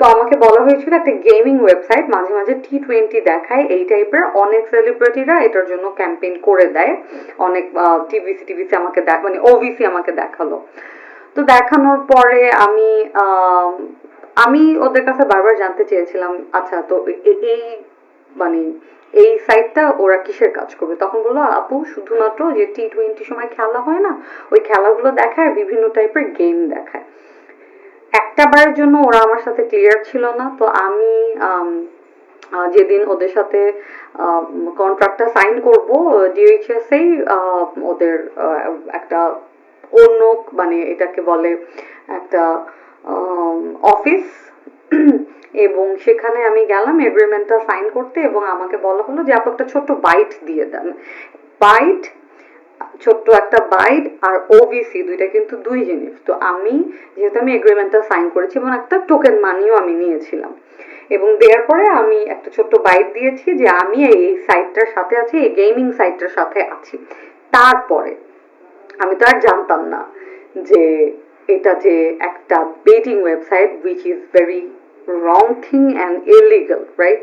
তো আমাকে বলা হয়েছিল একটা গেমিং ওয়েবসাইট মাঝে মাঝে টি টোয়েন্টি দেখায়, এই টাইপের অনেক সেলিব্রিটিরা এটার জন্য ক্যাম্পেইন করে দেয়। অনেক টিভিসি টিভিসি আমাকে দেখ মানে ওবিসি আমাকে দেখাল। তো দেখানোর পরে আমি আমি ওদের কাছে বারবার জানতে চেয়েছিলাম আচ্ছা তো এই মানে এই সাইটটা ওরা কিসের কাজ করবে? তখন বলল, আপু, শুধুমাত্র যে টি টোয়েন্টি সময় খেলা হয় না, ওই খেলাগুলো দেখায়, বিভিন্ন টাইপের গেম দেখায়। একটা বারের জন্য ওরা আমার সাথে ক্লিয়ার ছিল না। তো আমি যেদিন ওদের সাথে কন্ট্রাক্টটা সাইন করব ডিএইচএস এই ওদের একটা অন্য মানে এটাকে বলে একটা অফিস এবং সেখানে আমি গেলাম এগ্রিমেন্টটা সাইন করতে এবং আমাকে বলা হলো যে, আপু, একটা ছোট্ট বাইট দিয়ে দেন। বাইট ছোট্ট একটা বাইট আর ওবিসি দুইটা কিন্তু দুই জিনিস। তো আমি, যেহেতু আমি এগ্রিমেন্টটা সাইন করেছি এবং একটা টোকেন মানিও আমি নিয়েছিলাম। এবং দেওয়ার পরে আমি একটা ছোট্ট বাইট দিয়েছি যে আমি এই সাইটটার সাথে আছি, এই গেমিং সাইটটার সাথে আছি। তারপরে আমি তো আর জানতাম না যে এটা যে একটা betting website which is very wrong thing and illegal right